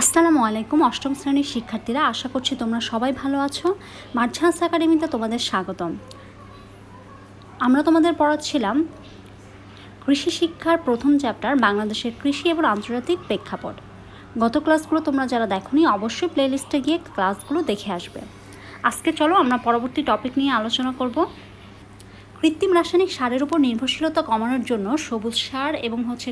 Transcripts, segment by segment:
আসসালামু আলাইকুম, অষ্টম শ্রেণির শিক্ষার্থীরা, আশা করছি তোমরা সবাই ভালো আছো। মার্ঝান্স একাডেমিতে তোমাদের স্বাগতম। আমরা তোমাদের পড়াচ্ছিলাম কৃষি শিক্ষার প্রথম চ্যাপ্টার, বাংলাদেশের কৃষি এবং আন্তর্জাতিক প্রেক্ষাপট। গত ক্লাসগুলো তোমরা যারা দেখোনি, অবশ্যই প্লেলিস্টে গিয়ে ক্লাসগুলো দেখে আসবে। আজকে চলো আমরা পরবর্তী টপিক নিয়ে আলোচনা করব। কৃত্রিম রাসায়নিক সারের উপর নির্ভরশীলতা কমানোর জন্য সবুজ সার এবং হচ্ছে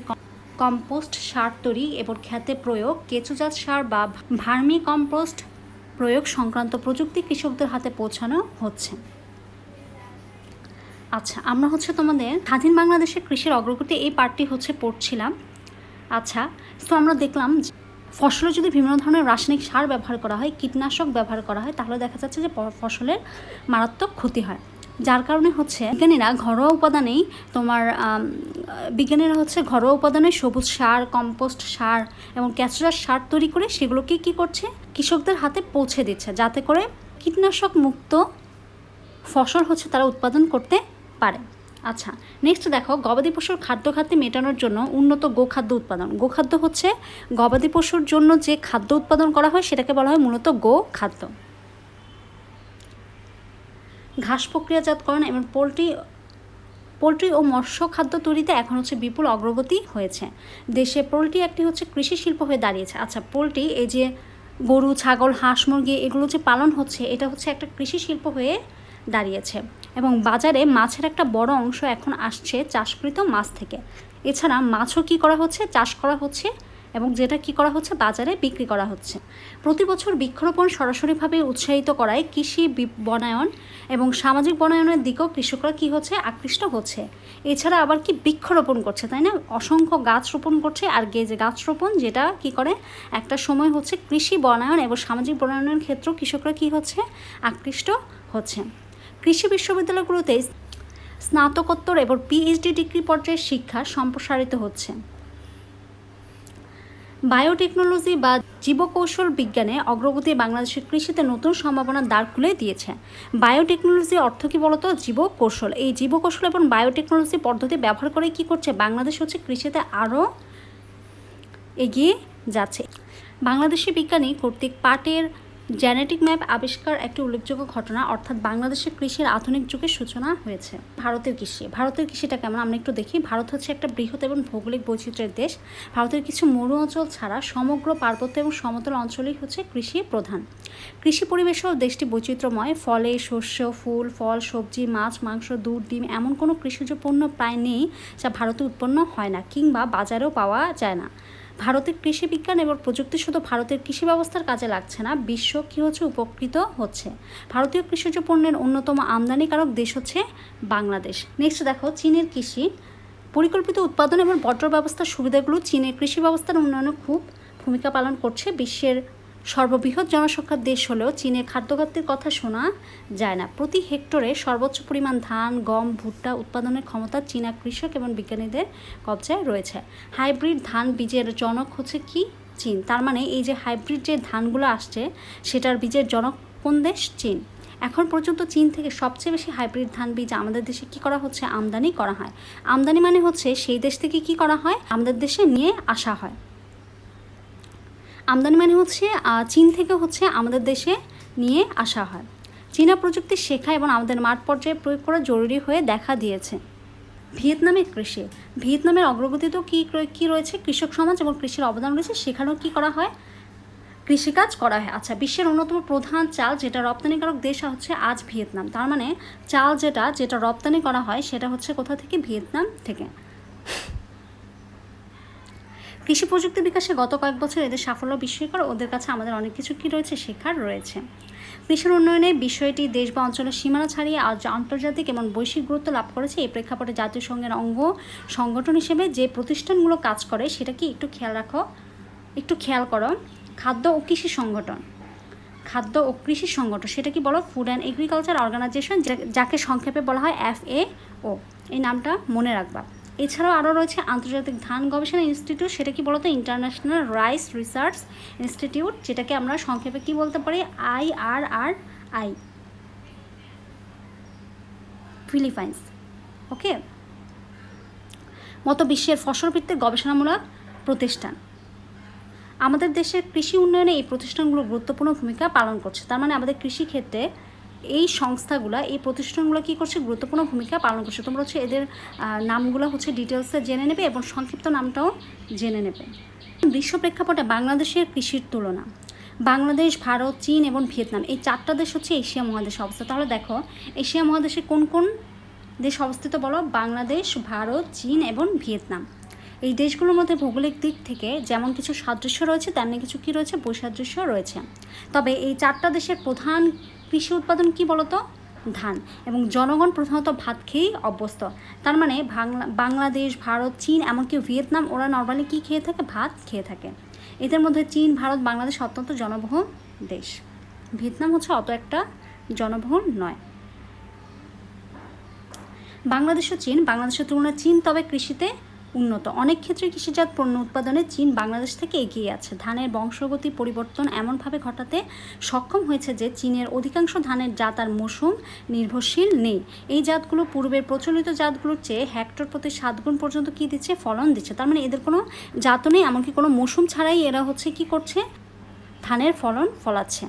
কম্পোস্ট সার তৈরি এবং খেতে প্রয়োগ, কেঁচোজাত সার বা ভার্মি কম্পোস্ট প্রয়োগ সংক্রান্ত প্রযুক্তি কৃষকদের হাতে পৌঁছানো হচ্ছে। আচ্ছা আমরা হচ্ছে তোমাদের স্বাধীন বাংলাদেশের কৃষির অগ্রগতি এই পার্টটি হচ্ছে পড়ছিলাম। আচ্ছা তো আমরা দেখলাম ফসলে যদি বিভিন্ন ধরনের রাসায়নিক সার ব্যবহার করা হয়, কীটনাশক ব্যবহার করা হয়, তাহলে দেখা যাচ্ছে যে ফসলের মারাত্মক ক্ষতি হয়। যার কারণে হচ্ছে বিজ্ঞানীরা ঘরোয়া উপাদানেই তোমার বিজ্ঞানীরা হচ্ছে ঘরোয়া উপাদানে সবুজ সার, কম্পোস্ট সার এবং ক্যাচরাস সার তৈরি করে সেগুলোকে কি করছে? কৃষকদের হাতে পৌঁছে দিচ্ছে যাতে করে কীটনাশক মুক্ত ফসল হচ্ছে তারা উৎপাদন করতে পারে। আচ্ছা নেক্সট দেখো, গবাদি পশুর খাদ্য খাদ্যে মেটানোর জন্য উন্নত গোখাদ্য উৎপাদন। গোখাদ্য হচ্ছে গবাদি পশুর জন্য যে খাদ্য উৎপাদন করা হয় সেটাকে বলা হয় মূলত গো খাদ্য ঘাস প্রক্রিয়াজাতকরণ এবং পোলট্রি পোলট্রি ও মৎস্য খাদ্য তৈরিতে এখন হচ্ছে বিপুল অগ্রগতি হয়েছে। দেশে পোলট্রি একটি হচ্ছে কৃষি শিল্প হয়ে দাঁড়িয়েছে। আচ্ছা পোলট্রি, এই যে গরু, ছাগল, হাঁস, মুরগি, এগুলো যে পালন হচ্ছে, এটা হচ্ছে একটা কৃষি শিল্প হয়ে দাঁড়িয়েছে। এবং বাজারে মাছের একটা বড় অংশ এখন আসছে চাষকৃত মাছ থেকে। এছাড়া মাছও কী করা হচ্ছে? চাষ করা হচ্ছে এবং যেটা কি করা হচ্ছে, বাজারে বিক্রি করা হচ্ছে। প্রতি বছর বৃক্ষরোপণ সরাসরিভাবে উৎসাহিত করায় কৃষি বনায়ন এবং সামাজিক বনায়নের দিকেও কৃষকরা কি হচ্ছে, আকৃষ্ট হচ্ছে। এছাড়া আবার কি বৃক্ষরোপণ করছে, তাই না? অসংখ্য গাছ রোপণ করছে আর গে যে গাছ রোপণ, যেটা কি করে, একটা সময় হচ্ছে কৃষি বনায়ন এবং সামাজিক বনায়নের ক্ষেত্রেও কৃষকরা কি হচ্ছে, আকৃষ্ট হচ্ছে। কৃষি বিশ্ববিদ্যালয়গুলোতে স্নাতকোত্তর এবং পিএইচডি ডিগ্রি পর্যায়ের শিক্ষা সম্প্রসারিত হচ্ছে। বায়োটেকনোলজি বা জীবকৌশল বিজ্ঞানে অগ্রগতি বাংলাদেশের কৃষিতে নতুন সম্ভাবনার দ্বার খুলে দিয়েছে। বায়োটেকনোলজি অর্থ কী বলতো? জীবকৌশল। এই জীবকৌশল এবং বায়োটেকনোলজি পদ্ধতি ব্যবহার করে কি করছে? বাংলাদেশ হচ্ছে কৃষিতে আরও এগিয়ে যাচ্ছে। বাংলাদেশি বিজ্ঞানী কর্তৃক পাটের জেনেটিক ম্যাপ আবিষ্কার একটি উল্লেখযোগ্য ঘটনা, অর্থাৎ বাংলাদেশের কৃষির আধুনিক যুগের সূচনা হয়েছে। ভারতের কৃষি। ভারতের কৃষিটা কেমন? আমরা একটু দেখি। ভারত হচ্ছে একটা বৃহৎ এবং ভৌগোলিক বৈচিত্র্যের দেশ। ভারতের কিছু মরু অঞ্চল ছাড়া সমগ্র পার্বত্য এবং সমতল অঞ্চলেই হচ্ছে কৃষি প্রধান। কৃষি পরিবেশেও দেশটি বৈচিত্র্যময়। ফলে শস্য, ফুল, ফল, সবজি, মাছ, মাংস, দুধ, ডিম এমন কোনো কৃষিজ পণ্য প্রায় নেই যা ভারতে উৎপন্ন হয় না কিংবা বাজারেও পাওয়া যায় না। ভারতের কৃষি বিজ্ঞান এবং প্রযুক্তি শুধু ভারতের কৃষি ব্যবস্থার কাজে লাগছে না, বিশ্ব কী হচ্ছে উপকৃত হচ্ছে। ভারতীয় কৃষিজ পণ্যের অন্যতম আমদানিকারক দেশ হচ্ছে বাংলাদেশ। নেক্সট দেখো, চীনের কৃষি। পরিকল্পিত উৎপাদন এবং বর্জ্য ব্যবস্থার সুবিধাগুলো চীনের কৃষি ব্যবস্থার উন্নয়নে খুব ভূমিকা পালন করছে বিশ্বের সর্ববৃহৎ জনসংখ্যার দেশ হলেও চীনের খাদ্যঘাটতির কথা শোনা যায় না। প্রতি হেক্টরে সর্বোচ্চ পরিমাণ ধান, গম, ভুট্টা উৎপাদনের ক্ষমতা চীনা কৃষক এবং বিজ্ঞানীদের কবজায় রয়েছে। হাইব্রিড ধান বীজের জনক হচ্ছে কি চীন? তার মানে এই যে হাইব্রিড যে ধানগুলো আসছে, সেটার বীজের জনক কোন দেশ? চীন। এখন পর্যন্ত চীন থেকে সবচেয়ে বেশি হাইব্রিড ধান বীজ আমাদের দেশে কি করা হচ্ছে? আমদানি করা হয়। আমদানি মানে হচ্ছে সেই দেশ থেকে কি করা হয়? আমাদের দেশে নিয়ে আসা হয়। আমদানি মানে হচ্ছে চীন থেকে হচ্ছে আমাদের দেশে নিয়ে আসা হয়। চীনা প্রযুক্তি শেখা এবং আমাদের মাঠ পর্যায়ে প্রয়োগ করা জরুরি হয়ে দেখা দিয়েছে। ভিয়েতনামের কৃষি। ভিয়েতনামের অগ্রগতিতেও কী কী রয়েছে? কৃষক সমাজ এবং কৃষির অবদান রয়েছে, সেখানেও কী করা হয়? কৃষিকাজ করা হয়। আচ্ছা বিশ্বের অন্যতম প্রধান চাল যেটা রপ্তানিকারক দেশ হচ্ছে আজ ভিয়েতনাম। তার মানে চাল যেটা যেটা রপ্তানি করা হয়, সেটা হচ্ছে কোথা থেকে? ভিয়েতনাম থেকে। কৃষি প্রযুক্তি বিকাশে গত কয়েক বছর এদের সাফল্য বিস্ময়কর। ওদের কাছে আমাদের অনেক কিছু কি রয়েছে শেখার রয়েছে। কৃষির উন্নয়নে বিষয়টি দেশ বা অঞ্চলের সীমানা ছাড়িয়ে আজ আন্তর্জাতিক এবং বৈশ্বিক গুরুত্ব লাভ করেছে। এই প্রেক্ষাপটে জাতীয় সংঘের অঙ্গ সংগঠন হিসেবে যে প্রতিষ্ঠানগুলো কাজ করে, সেটা কি একটু খেয়াল রাখো। একটু খেয়াল করো। খাদ্য ও কৃষি সংগঠন। খাদ্য ও কৃষি সংগঠন, সেটা কি বলো? ফুড অ্যান্ড এগ্রিকালচার অর্গানাইজেশন যাকে সংক্ষেপে বলা হয় এফ এ ও এই নামটা মনে রাখবা। এছাড়াও আরও রয়েছে আন্তর্জাতিক ধান গবেষণা ইনস্টিটিউট, সেটা কি বলতো? ইন্টারন্যাশনাল রাইস রিসার্চ ইনস্টিটিউট যেটাকে আমরা সংক্ষেপে কি বলতে পারি? I R R I Philippines ওকে মতো বিশ্বের ফসল ভিত্তিক গবেষণামূলক প্রতিষ্ঠান। আমাদের দেশের কৃষি উন্নয়নে এই প্রতিষ্ঠানগুলো গুরুত্বপূর্ণ ভূমিকা পালন করছে। তার মানে আমাদের কৃষি ক্ষেত্রে এই সংস্থাগুলো, এই প্রতিষ্ঠানগুলো কী করছে? গুরুত্বপূর্ণ ভূমিকা পালন করছে। তোমরা হচ্ছে এদের নামগুলো হচ্ছে ডিটেলসে জেনে নেবে এবং সংক্ষিপ্ত নামটাও জেনে নেবে। বিশ্ব প্রেক্ষাপটে বাংলাদেশের কৃষির তুলনা। বাংলাদেশ, ভারত, চীন এবং ভিয়েতনাম, এই চারটা দেশ হচ্ছে এশিয়া মহাদেশে অবস্থিত। তাহলে দেখো, এশিয়া মহাদেশে কোন কোন দেশ অবস্থিত বলো? বাংলাদেশ, ভারত, চীন এবং ভিয়েতনাম। এই দেশগুলোর মধ্যে ভৌগোলিক দিক থেকে যেমন কিছু সাদৃশ্য রয়েছে, তেমনি কিছু কী রয়েছে? বৈসাদৃশ্য রয়েছে। তবে এই চারটা দেশের প্রধান কৃষি উৎপাদন কি বলতো? ধান। এবং জনগণ প্রধানত ভাত খেয়েই অভ্যস্ত। তার মানে বাংলা, বাংলাদেশ, ভারত, চীন, এমনকি ভিয়েতনাম, ওরা নর্মালি কী খেয়ে থাকে? ভাত খেয়ে থাকে। এদের মধ্যে চীন, ভারত, বাংলাদেশ অত্যন্ত জনবহুল দেশ। ভিয়েতনাম হচ্ছে অত একটা জনবহুল নয়। বাংলাদেশ ও চীন। বাংলাদেশের তুলনায় চীন তবে কৃষিতে উন্নত। অনেক ক্ষেত্রে কৃষিজাত পণ্য উৎপাদনে চীন বাংলাদেশ থেকে এগিয়ে আছে। ধানের বংশগতি পরিবর্তন এমনভাবে ঘটাতে সক্ষম হয়েছে যে চীনের অধিকাংশ ধানের জাত আর মৌসুম নির্ভরশীল নেই। এই জাতগুলো পূর্বের প্রচলিত জাতগুলোর চেয়ে হেক্টর প্রতি সাত গুণ পর্যন্ত কী দিচ্ছে? ফলন দিচ্ছে। তার মানে এদের কোনো জাতও নেই, এমনকি কোনো মৌসুম ছাড়াই এরা হচ্ছে কি করছে? ধানের ফলন ফলাচ্ছে।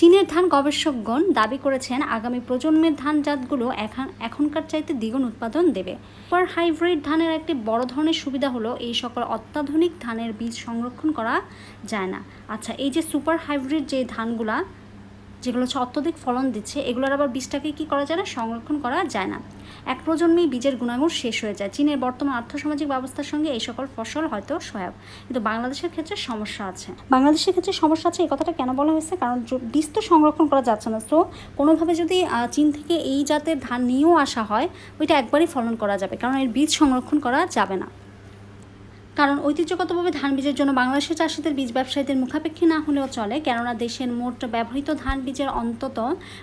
চীনের ধান গবেষকগণ দাবি করেছেন আগামী প্রজন্মের ধান জাতগুলো এখন, এখনকার চাইতে দ্বিগুণ উৎপাদন দেবে। সুপার হাইব্রিড ধানের একটি বড় ধরনের সুবিধা হলো এই সকল অত্যাধুনিক ধানের বীজ সংরক্ষণ করা যায় না। আচ্ছা এই যে সুপার হাইব্রিড যে ধানগুলা, যেগুলো হচ্ছে অত্যধিক ফলন দিচ্ছে, এগুলোর আবার বীজটাকে কি করা যায় না? সংরক্ষণ করা যায় না। এক প্রজন্মেই বীজের গুণাগুণ শেষ হয়ে যায়। চীনের বর্তমান আর্থসামাজিক ব্যবস্থার সঙ্গে এই সকল ফসল হয়তো সহায়ক। কিন্তু বাংলাদেশের ক্ষেত্রে সমস্যা আছে। বাংলাদেশের ক্ষেত্রে সমস্যা আছে এই কথাটা কেন বলা হয়েছে? কারণ বীজ তো সংরক্ষণ করা যাচ্ছে না। তো কোনোভাবে যদি চীন থেকে এই জাতের ধান নিয়েও আসা হয়, ওইটা একবারই ফলন করা যাবে। কারণ এর বীজ সংরক্ষণ করা যাবে না। কারণ ঐতিহ্যগতভাবে ধান বীজের জন্য বাংলাদেশের চাষিদের বীজ ব্যবসায়ীদের মুখাপেক্ষী না হলেও চলে, কেননা দেশের মোট ব্যবহৃত ধান বীজের অন্তত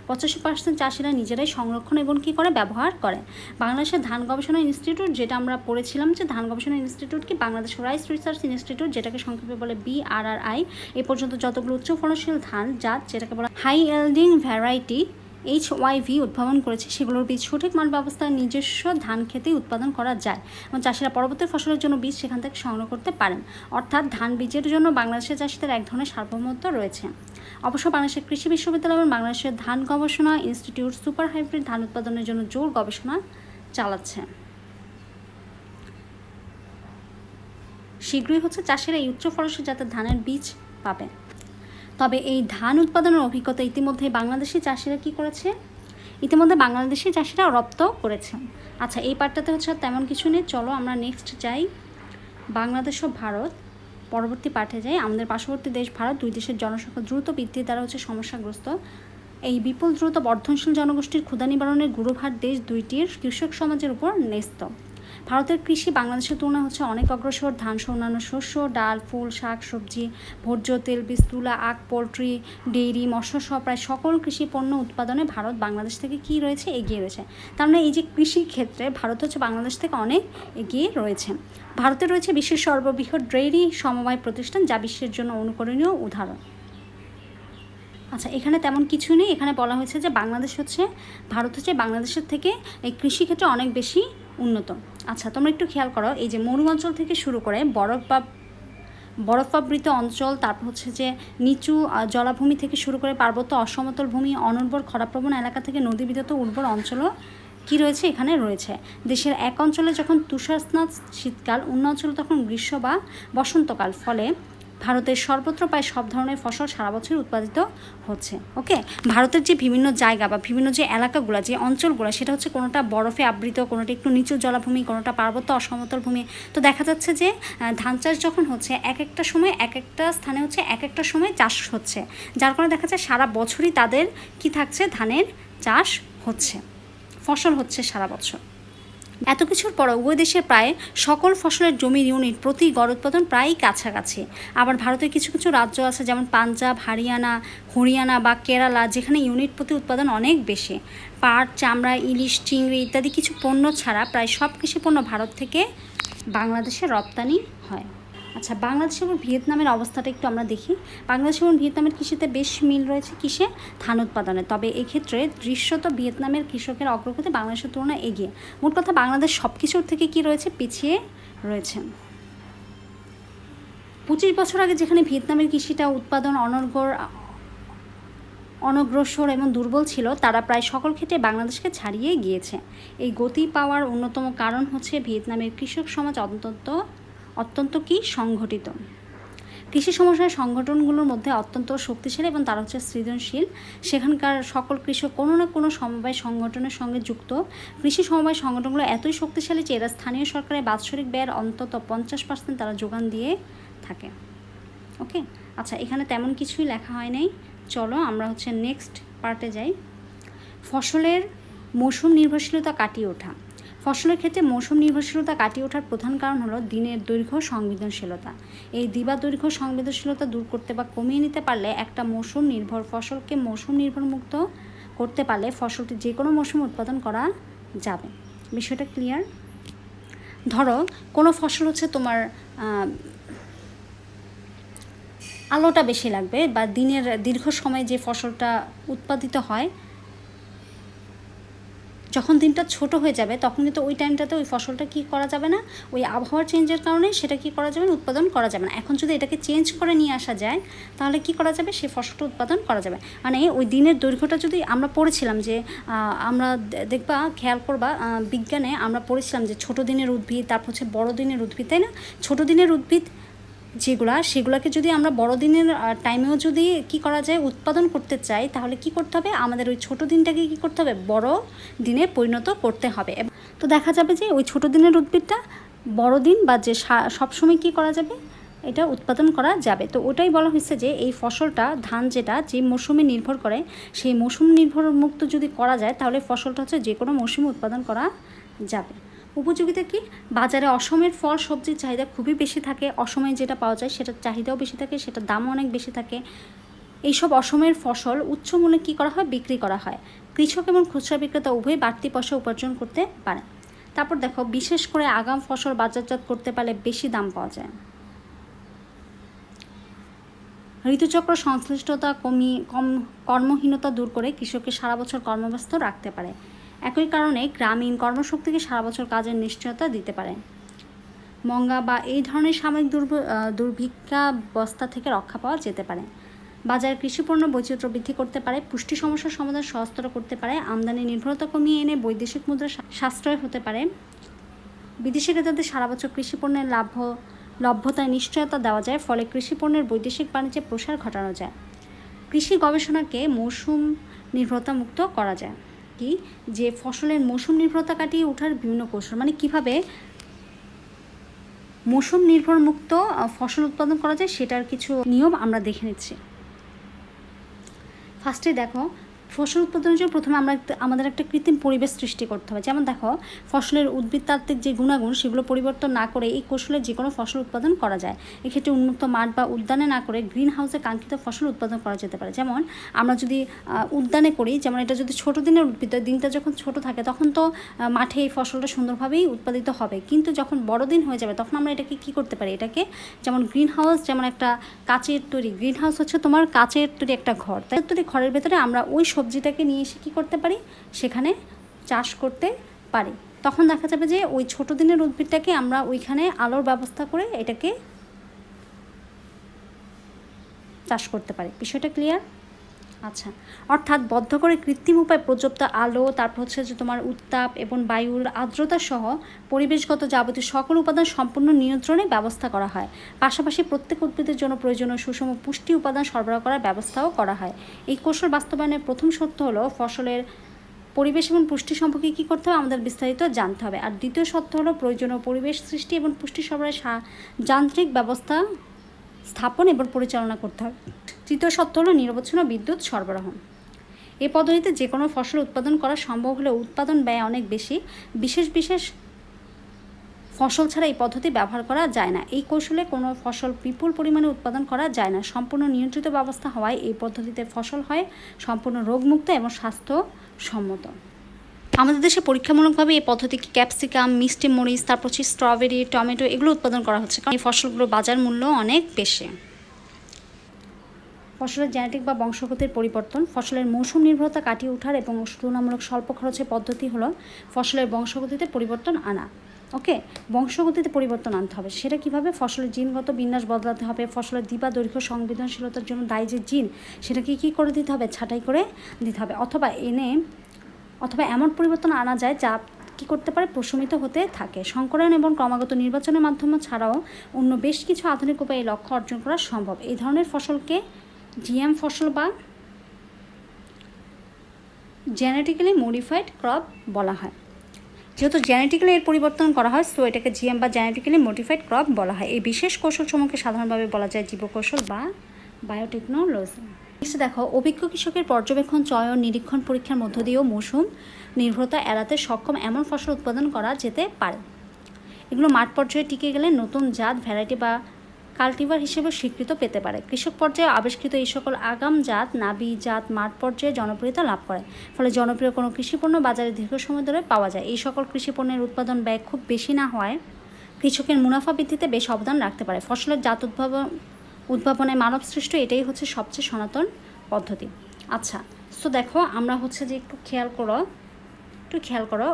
পঁচাশি পার্সেন্ট চাষিরা নিজেরাই সংরক্ষণ এবং কী করে ব্যবহার করে। বাংলাদেশের ধান গবেষণা ইনস্টিটিউট, যেটা আমরা পড়েছিলাম যে ধান গবেষণা ইনস্টিটিউট কি বাংলাদেশ রাইস রিসার্চ ইনস্টিটিউট, যেটাকে সংক্ষেপে বলে বিআরআরআই এ পর্যন্ত যতগুলো উচ্চ ফলনশীল ধান জাত, যেটাকে বলা high yielding variety H Y V উদ্ভাবন করেছে, সেগুলোর বীজ সঠিক মান ব্যবস্থায় নিজস্ব ধান খেতেই উৎপাদন করা যায়। এবং চাষিরা পরবর্তী ফসলের জন্য বীজ সেখান থেকে সংগ্রহ করতে পারেন। অর্থাৎ ধান বীজের জন্য বাংলাদেশের চাষিদের এক ধরনের সার্বভৌমত্ব রয়েছে। অবশ্য বাংলাদেশের কৃষি বিশ্ববিদ্যালয় এবং বাংলাদেশের ধান গবেষণা ইনস্টিটিউট সুপার হাইব্রিড ধান উৎপাদনের জন্য জোর গবেষণা চালাচ্ছে। শীঘ্রই হচ্ছে চাষিরা এই উচ্চ ফলনশীল জাতের ধানের বীজ পাবে। তবে এই ধান উৎপাদনের অভিজ্ঞতা ইতিমধ্যে বাংলাদেশি চাষিরা কি করেছে? ইতিমধ্যে বাংলাদেশি চাষিরা রপ্ত করেছে। আচ্ছা এই পার্টটাতে হচ্ছে তেমন কিছু নেই। চলো আমরা নেক্সট যাই। বাংলাদেশ ও ভারত। পরবর্তী পাঠে যাই। আমাদের পার্শ্ববর্তী দেশ ভারত, দুই দেশের জনসংখ্যা দ্রুত বৃদ্ধির দ্বারা হচ্ছে সমস্যাগ্রস্ত। এই বিপুল দ্রুত বর্ধনশীল জনগোষ্ঠীর ক্ষুধা নিবারণের গুরুভার দেশ দুইটির কৃষক সমাজের উপর ন্যস্ত। ভারতের কৃষি বাংলাদেশের তুলনায় হচ্ছে অনেক অগ্রসর। ধান সহ অন্যান্য শস্য, ডাল, ফুল, শাক, সবজি, ভোজ্য, তেল, বীজ, তুলা, আখ, পোলট্রি, ডেইরি, মৎস্য সহ প্রায় সকল কৃষি পণ্য উৎপাদনে ভারত বাংলাদেশ থেকে কি রয়েছে এগিয়ে রয়েছে। তার মানে এই যে কৃষি ক্ষেত্রে ভারত হচ্ছে বাংলাদেশ থেকে অনেক এগিয়ে রয়েছে। ভারতে রয়েছে বিশ্বের সর্ববৃহৎ ডেইরি সমবায় প্রতিষ্ঠান, যা বিশ্বের জন্য অনুকরণীয় উদাহরণ। আচ্ছা এখানে তেমন কিছু নেই। এখানে বলা হয়েছে যে বাংলাদেশ হচ্ছে, ভারত হচ্ছে বাংলাদেশের থেকে এই কৃষিক্ষেত্রে অনেক বেশি উন্নত। আচ্ছা তোমরা একটু খেয়াল করো, এই যে মরু অঞ্চল থেকে শুরু করে বরফ বা বরফাবৃত অঞ্চল, তারপর হচ্ছে যে নিচু জলাভূমি থেকে শুরু করে পার্বত্য অসমতল ভূমি, অনুর্বর খরাপ্রবণ এলাকা থেকে নদীবিধত উর্বর অঞ্চলও কী রয়েছে? এখানে রয়েছে। দেশের এক অঞ্চলে যখন তুষারস্নাত শীতকাল, অন্য অঞ্চলে তখন গ্রীষ্ম বা বসন্তকাল। ফলে ভারতের সর্বত্র প্রায় সব ধরনের ফসল সারা বছর উৎপাদিত হচ্ছে। ওকে? ভারতের যে বিভিন্ন জায়গা বা বিভিন্ন যে এলাকাগুলো, যে অঞ্চলগুলো, সেটা হচ্ছে কোনোটা বরফে আবৃত, কোনোটা একটু নিচু জলাভূমি, কোনোটা পার্বত্য অসমতল ভূমি। তো দেখা যাচ্ছে যে ধান চাষ যখন হচ্ছে এক একটা সময় এক একটা স্থানে হচ্ছে এক একটা সময় চাষ হচ্ছে। যার কারণে দেখা যায় সারা বছরই তাদের কি থাকছে? ধানের চাষ হচ্ছে। ফসল হচ্ছে সারা বছর। এত কিছুর পর উভয় দেশের প্রায় সকল ফসলের জমির ইউনিট প্রতি গড় উৎপাদন প্রায়ই কাছাকাছি। আবার ভারতের কিছু কিছু রাজ্য আছে, যেমন পাঞ্জাব, হরিয়ানা হরিয়ানা বা কেরালা, যেখানে ইউনিট প্রতি উৎপাদন অনেক বেশি। পাট, চামড়া, ইলিশ, চিংড়ি ইত্যাদি কিছু পণ্য ছাড়া প্রায় সব কৃষি পণ্য ভারত থেকে বাংলাদেশে রপ্তানি হয়। আচ্ছা বাংলাদেশ এবং ভিয়েতনামের অবস্থাটা একটু আমরা দেখি। বাংলাদেশ এবং ভিয়েতনামের কৃষিতে বেশ মিল রয়েছে কিসে? ধান উৎপাদনে। তবে এক্ষেত্রে দৃশ্যত ভিয়েতনামের কৃষকের অগ্রগতি বাংলাদেশের তুলনায় এগিয়ে। মোট কথা বাংলাদেশ সব কিছুর থেকে কি রয়েছে? পিছিয়ে রয়েছে। পঁচিশ বছর আগে যেখানে ভিয়েতনামের কৃষিটা উৎপাদন অনর্গর, অনগ্রসর এবং দুর্বল ছিল, তারা প্রায় সকল ক্ষেত্রে বাংলাদেশকে ছাড়িয়ে গিয়েছে। এই গতি পাওয়ার অন্যতম কারণ হচ্ছে ভিয়েতনামের কৃষক সমাজ অত্যন্ত অত্যন্ত কি? সংগঠিত কৃষি সমস্যার সংগঠনগুলোর মধ্যে অত্যন্ত শক্তিশালী এবং তারা হচ্ছে সৃজনশীল। সেখানকার সকল কৃষক কোনো না কোনো সমবায় সংগঠনের সঙ্গে যুক্ত। কৃষি সমবায় সংগঠনগুলো এতই শক্তিশালী যে এরা স্থানীয় সরকারের বাৎসরিক ব্যয়ের অন্তত পঞ্চাশ পার্সেন্ট তারা যোগান দিয়ে থাকে। ওকে? আচ্ছা এখানে তেমন কিছুই লেখা হয় নাই। চলো আমরা হচ্ছে নেক্সট পার্টে যাই। ফসলের মৌসুম নির্ভরশীলতা কাটিয়ে ওঠা। ফসলের ক্ষেত্রে মৌসুম নির্ভরশীলতা কাটিয়ে ওঠার প্রধান কারণ হলো দিনের দৈর্ঘ্য, সংবেদনশীলতা। এই দিবা দৈর্ঘ্য, সংবেদনশীলতা দূর করতে বা কমিয়ে নিতে পারলে একটা মৌসুম নির্ভর, ফসলকে মৌসুম নির্ভর মুক্ত করতে পারলে ফসলটি যে কোনো মৌসুমে উৎপাদন করা যাবে। বিষয়টা ক্লিয়ার ধরো, কোনো ফসল হচ্ছে তোমার আলোটা বেশি লাগবে বা দিনের দীর্ঘ সময় যে ফসলটা উৎপাদিত হয় যখন দিনটা ছোট হয়ে যাবে তখন কিন্তু ওই টাইমটাতে ওই ফসলটা কি করা যাবে না? ওই আবহাওয়ার চেঞ্জের কারণে সেটা কি করা যাবে না, উৎপাদন করা যাবে না। এখন যদি এটাকে চেঞ্জ করে নিয়ে আসা যায়, তাহলে কি করা যাবে? সেই ফসলটা উৎপাদন করা যাবে। মানে ওই দিনের দৈর্ঘ্যটা যদি আমরা পড়েছিলাম যে আমরা দেখবা, খেয়াল করবা বিজ্ঞানে আমরা পড়েছিলাম যে ছোট দিনের উদ্ভিদ, তারপর হচ্ছে বড় দিনের উদ্ভিদ, তাই না? ছোট দিনের উদ্ভিদ যেগুলা, সেগুলোকে যদি আমরা বড়দিনের টাইমেও যদি কি করা যায়, উৎপাদন করতে চাই, তাহলে কি করতে হবে? আমাদের ওই ছোট দিনটাকে কি করতে হবে? বড় দিনে পরিণত করতে হবে। তো দেখা যাবে যে ওই ছোট দিনের উদ্ভিদটা বড় দিন বা যে সবসময় কি করা যাবে? এটা উৎপাদন করা যাবে। তো ওটাই বলা হয়েছে যে এই ফসলটা, ধান যেটা, যে মৌসুমে নির্ভর করে, সেই মৌসুম নির্ভর মুক্ত যদি করা যায়, তাহলে ফসলটা হচ্ছে যে কোনো মৌসুমে উৎপাদন করা যাবে। উপযোগিতা কি? বাজারে অসমের ফল, সবজির চাহিদা খুবই বেশি থাকে। অসময়ে যেটা পাওয়া যায় সেটার চাহিদাও বেশি থাকে, সেটার দামও অনেক বেশি থাকে। এইসব অসমের ফসল উচ্চ মূল্যে কী করা হয়? বিক্রি করা হয়। কৃষক এবং খুচরা বিক্রেতা উভয় বাড়তি পয়সা উপার্জন করতে পারে। তারপর দেখো, বিশেষ করে আগাম ফসল বাজারজাত করতে পারলে বেশি দাম পাওয়া যায়। ঋতুচক্র সংশ্লিষ্টতা কমিয়ে কম, কর্মহীনতা দূর করে কৃষককে সারা বছর কর্মব্যস্ত রাখতে পারে। একই কারণে গ্রামীণ কর্মশক্তিকে সারা বছর কাজের নিশ্চয়তা দিতে পারে। মঙ্গা বা এই ধরনের সাময়িক দুর্ভিক্ষাবস্থা থেকে রক্ষা পাওয়া যেতে পারে। বাজারে কৃষিপণ্য বৈচিত্র্য বৃদ্ধি করতে পারে, পুষ্টি সমস্যার সমাধান সহজতর করতে পারে, আমদানি নির্ভরতা কমিয়ে এনে বৈদেশিক মুদ্রা সাশ্রয় হতে পারে। বিদেশি ক্রেতাদের সারা বছর কৃষিপণ্যের লাভ লভ্যতায় নিশ্চয়তা দেওয়া যায়, ফলে কৃষিপণ্যের বৈদেশিক বাণিজ্যে প্রসার ঘটানো যায়। কৃষি গবেষণাকে মৌসুম নির্ভরতা মুক্ত করা যায়। কি যে ফসলের মৌসুম নির্ভরতা কাটিয়ে ওঠার বিভিন্ন কৌশল? মানে কীভাবে মৌসুম নির্ভর মুক্ত ফসল উৎপাদন করা যায় সেটার কিছু নিয়ম আমরা দেখে নিচ্ছি। ফার্স্টে দেখো ফসল উৎপাদনের জন্য প্রথমে আমরা আমাদের একটা কৃত্রিম পরিবেশ সৃষ্টি করতে হবে। যেমন দেখো, ফসলের উদ্ভিদতাত্ত্বিক যে গুণাগুণ, সেগুলো পরিবর্তন না করে এই কৌশলে যে কোনো ফসল উৎপাদন করা যায়। এক্ষেত্রে উন্মুক্ত মাঠ বা উদ্যানে না করে গ্রিন হাউসে কাঙ্ক্ষিত ফসল উৎপাদন করা যেতে পারে। যেমন, আমরা যদি উদ্যানে করি, যেমন এটা যদি ছোটো দিনের উদ্ভিদ দিনটা যখন ছোট থাকে, তখন তো মাঠে এই ফসলটা সুন্দরভাবেই উৎপাদিত হবে। কিন্তু যখন বড় দিন হয়ে যাবে, তখন আমরা এটাকে কি করতে পারি? এটাকে যেমন গ্রিন হাউস যেমন একটা কাচের তৈরি গ্রিন হাউস হচ্ছে তোমার কাচের তৈরি একটা ঘর। তাই তৈরি ঘরের ভেতরে আমরা ওই সবজিটাকে নিয়ে এসে কী করতে পারি? সেখানে চাষ করতে পারি। তখন দেখা যাবে যে ওই ছোট দিনের উদ্ভিদটাকে আমরা ওইখানে আলোর ব্যবস্থা করে এটাকে চাষ করতে পারি। বিষয়টা ক্লিয়ার আচ্ছা অর্থাৎ বদ্ধ করে কৃত্রিম উপায় পর্যাপ্ত আলো, তারপর হচ্ছে যে তোমার উত্তাপ এবং বায়ুর আর্দ্রতা সহ পরিবেশগত যাবতীয় সকল উপাদান সম্পূর্ণ নিয়ন্ত্রণে ব্যবস্থা করা হয়। পাশাপাশি প্রত্যেক উদ্ভিদের জন্য প্রয়োজনীয় সুষম পুষ্টি উপাদান সরবরাহ করার ব্যবস্থাও করা হয়। এই কৌশল বাস্তবায়নের প্রথম সত্য হলো ফসলের পরিবেশ এবং পুষ্টি সম্পর্কে কী করতে হবে আমাদের বিস্তারিত জানতে হবে। আর দ্বিতীয় সত্য হলো প্রয়োজনীয় পরিবেশ সৃষ্টি এবং পুষ্টি সরবরাহের যান্ত্রিক ব্যবস্থা স্থাপন এবং পরিচালনা করতে হবে তৃতীয় সত্য হলো নিরবচ্ছিন্ন বিদ্যুৎ সরবরাহ। এই পদ্ধতিতে যে কোনো ফসল উৎপাদন করা সম্ভব হলেও উৎপাদন ব্যয় অনেক বেশি। বিশেষ বিশেষ ফসল ছাড়া এই পদ্ধতি ব্যবহার করা যায় না। এই কৌশলে কোনো ফসল বিপুল পরিমাণে উৎপাদন করা যায় না। সম্পূর্ণ নিয়ন্ত্রিত ব্যবস্থা হওয়ায় এই পদ্ধতিতে ফসল হয়, সম্পূর্ণ রোগমুক্ত এবং স্বাস্থ্যসম্মত। আমাদের দেশে পরীক্ষামূলকভাবে এই পদ্ধতিকে ক্যাপসিকাম, মিষ্টি মরিচ, তারপর হচ্ছে স্ট্রবেরি, টমেটো এগুলো উৎপাদন করা হচ্ছে কারণ এই ফসলগুলোর বাজার মূল্য অনেক বেশি। ফসলের জেনেটিক বা বংশগতির পরিবর্তন, ফসলের মৌসুম নির্ভরতা কাটিয়ে ওঠার এবং তুলনামূলক স্বল্প খরচের পদ্ধতি হলো ফসলের বংশগতিতে পরিবর্তন আনা। ওকে, বংশগতিতে পরিবর্তন আনতে হবে। সেটা কীভাবে? ফসলের জিনগত বিন্যাস বদলাতে হবে, ফসলের দিবা দৈর্ঘ্য সংবেদনশীলতার জন্য দায়ী যে জিন, সেটাকে কী করে দিতে হবে? ছাঁটাই করে দিতে হবে। অথবা এনে অথবা এমন পরিবর্তন আনা যায় যা কী করতে পারে, প্রশমিত হতে থাকে। সংকরণ এবং ক্রমাগত নির্বাচনের মাধ্যমে ছাড়াও অন্য বেশ কিছু আধুনিক উপায়ে লক্ষ্য অর্জন করা সম্ভব। এই ধরনের ফসলকে জিএম ফসল বা জেনেটিক্যালি মডিফাইড ক্রপ বলা হয়। যেহেতু জেনেটিক্যালি এর পরিবর্তন করা হয়, সো এটাকে জিএম বা জেনেটিক্যালি মডিফাইড ক্রপ বলা হয়। এই বিশেষ কৌশল সমূহকে সাধারণভাবে বলা যায় জীবকৌশল বা বায়োটেকনোলজি। নেক্সট দেখো, অভিজ্ঞ কৃষকের পর্যবেক্ষণ, চয়ন, নিরীক্ষণ পরীক্ষার মধ্য দিয়েও মৌসুম নির্ভরতা এড়াতে সক্ষম এমন ফসল উৎপাদন করা যেতে পারে। এগুলো মাঠ পর্যায়ে টিকে গেলে নতুন জাত, ভ্যারাইটি বা কাল্টিভার হিসেবে স্বীকৃত পেতে পারে। কৃষক পর্যায়ে আবিষ্কৃত এই সকল আগাম জাত, নাবি জাত মাঠ পর্যায়ে জনপ্রিয়তা লাভ করে। ফলে জনপ্রিয় কোনো কৃষিপণ্য বাজারে দীর্ঘ সময় ধরে পাওয়া যায়। এই সকল কৃষিপণ্যের উৎপাদন ব্যয় খুব বেশি না হওয়ায় কৃষকের মুনাফা বৃদ্ধিতে বেশ অবদান রাখতে পারে। ফসলের জাত উদ্ভাবন উদ্ভাবনে মানব সৃষ্ট এটাই হচ্ছে সবচেয়ে সনাতন পদ্ধতি। আচ্ছা সো দেখো আমরা হচ্ছে যে একটু খেয়াল করো, একটু খেয়াল করো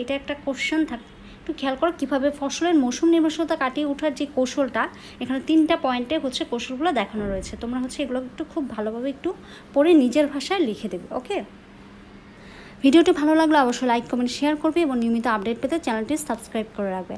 এটা একটা কোশ্চেন থাক, একটু খেয়াল করো কীভাবে ফসলের মৌসুম নির্ভরশীলতা কাটিয়ে ওঠার যে কৌশলটা, এখানে তিনটা পয়েন্টে হচ্ছে কৌশলগুলো দেখানো রয়েছে। তোমরা হচ্ছে এগুলো একটু খুব ভালোভাবে একটু পড়ে নিজের ভাষায় লিখে দেবে ওকে ভিডিওটি ভালো লাগলে অবশ্যই লাইক কমেন্ট শেয়ার করবে এবং নিয়মিত আপডেট পেতে চ্যানেলটি সাবস্ক্রাইব করে রাখবে।